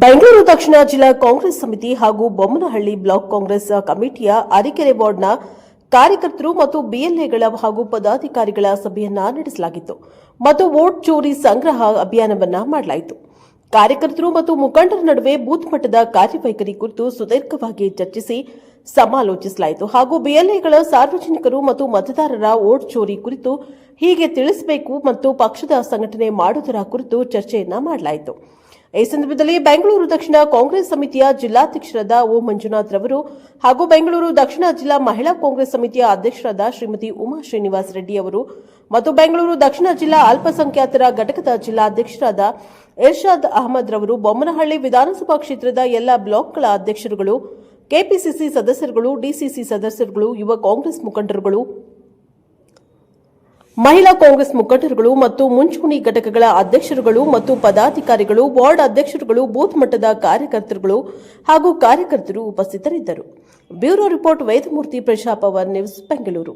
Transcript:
ಬೆಂಗಳೂರು ದಕ್ಷಿಣ ಜಿಲ್ಲಾ ಕಾಂಗ್ರೆಸ್ ಸಮಿತಿ ಹಾಗೂ ಬೊಮ್ಮನಹಳ್ಳಿ ಬ್ಲಾಕ್ ಕಾಂಗ್ರೆಸ್ ಕಮಿಟಿಯ ಅರಿಕೆರೆ ವಾರ್ಡ್ನ ಕಾರ್ಯಕರ್ತರು ಮತ್ತು ಬಿಎಲ್ಎಗಳ ಹಾಗೂ ಪದಾಧಿಕಾರಿಗಳ ಸಭೆಯನ್ನ ನಡೆಸಲಾಗಿತ್ತು ಮತ್ತು ವೋಟ್ ಚೋರಿ ಸಂಗ್ರಹ ಅಭಿಯಾನವನ್ನ ಮಾಡಲಾಯಿತು. ಕಾರ್ಯಕರ್ತರು ಮತ್ತು ಮುಖಂಡರ ನಡುವೆ ಬೂತ್ ಮಟ್ಟದ ಕಾರ್ಯವೈಖರಿ ಕುರಿತು ಸುದೀರ್ಘವಾಗಿ ಚರ್ಚಿಸಿ ಸಮಾಲೋಚಿಸಲಾಯಿತು ಹಾಗೂ ಬಿಎಲ್ಎಗಳ ಸಾರ್ವಜನಿಕರು ಮತ್ತು ಮತದಾರರ ವೋಟ್ ಚೋರಿ ಕುರಿತು ಹೀಗೆ ತಿಳಿಸಬೇಕು ಮತ್ತು ಪಕ್ಷದ ಸಂಘಟನೆ ಮಾಡುವುದರ ಕುರಿತು ಚರ್ಚೆಯನ್ನ ಮಾಡಲಾಯಿತು. ಈ ಸಂದರ್ಭದಲ್ಲಿ ಬೆಂಗಳೂರು ದಕ್ಷಿಣ ಕಾಂಗ್ರೆಸ್ ಸಮಿತಿಯ ಜಿಲ್ಲಾಧ್ಯಕ್ಷರಾದ ಓ ಮಂಜುನಾಥ್ ರವರು ಹಾಗೂ ಬೆಂಗಳೂರು ದಕ್ಷಿಣ ಜಿಲ್ಲಾ ಮಹಿಳಾ ಕಾಂಗ್ರೆಸ್ ಸಮಿತಿಯ ಅಧ್ಯಕ್ಷರಾದ ಶ್ರೀಮತಿ ಉಮಾ ಶ್ರೀನಿವಾಸ್ ರೆಡ್ಡಿ ಅವರು ಮತ್ತು ಬೆಂಗಳೂರು ದಕ್ಷಿಣ ಜಿಲ್ಲಾ ಅಲ್ಪಸಂಖ್ಯಾತರ ಘಟಕದ ಜಿಲ್ಲಾಧ್ಯಕ್ಷರಾದ ಇರ್ಷಾದ್ ಅಹಮದ್ ರವರು ಬೊಮ್ಮನಹಳ್ಳಿ ವಿಧಾನಸಭಾ ಕ್ಷೇತ್ರದ ಎಲ್ಲ ಬ್ಲಾಕ್ಗಳ ಅಧ್ಯಕ್ಷರುಗಳು, ಕೆಪಿಸಿಸಿ ಸದಸ್ಯರುಗಳು, ಡಿಸಿಸಿ ಸದಸ್ಯರುಗಳು, ಯುವ ಕಾಂಗ್ರೆಸ್ ಮುಖಂಡರುಗಳು ಮಹಿಳಾ ಕಾಂಗ್ರೆಸ್ ಮುಖಂಡರುಗಳು ಮತ್ತು ಮುಂಚೂಣಿ ಘಟಕಗಳ ಅಧ್ಯಕ್ಷರುಗಳು ಮತ್ತು ಪದಾಧಿಕಾರಿಗಳು, ವಾರ್ಡ್ ಅಧ್ಯಕ್ಷರುಗಳು, ಬೂತ್ ಮಟ್ಟದ ಕಾರ್ಯಕರ್ತರುಗಳು ಹಾಗೂ ಕಾರ್ಯಕರ್ತರು ಉಪಸ್ಥಿತರಿದ್ದರು. Bureau report Vedamurthy Praja Power news Bengaluru.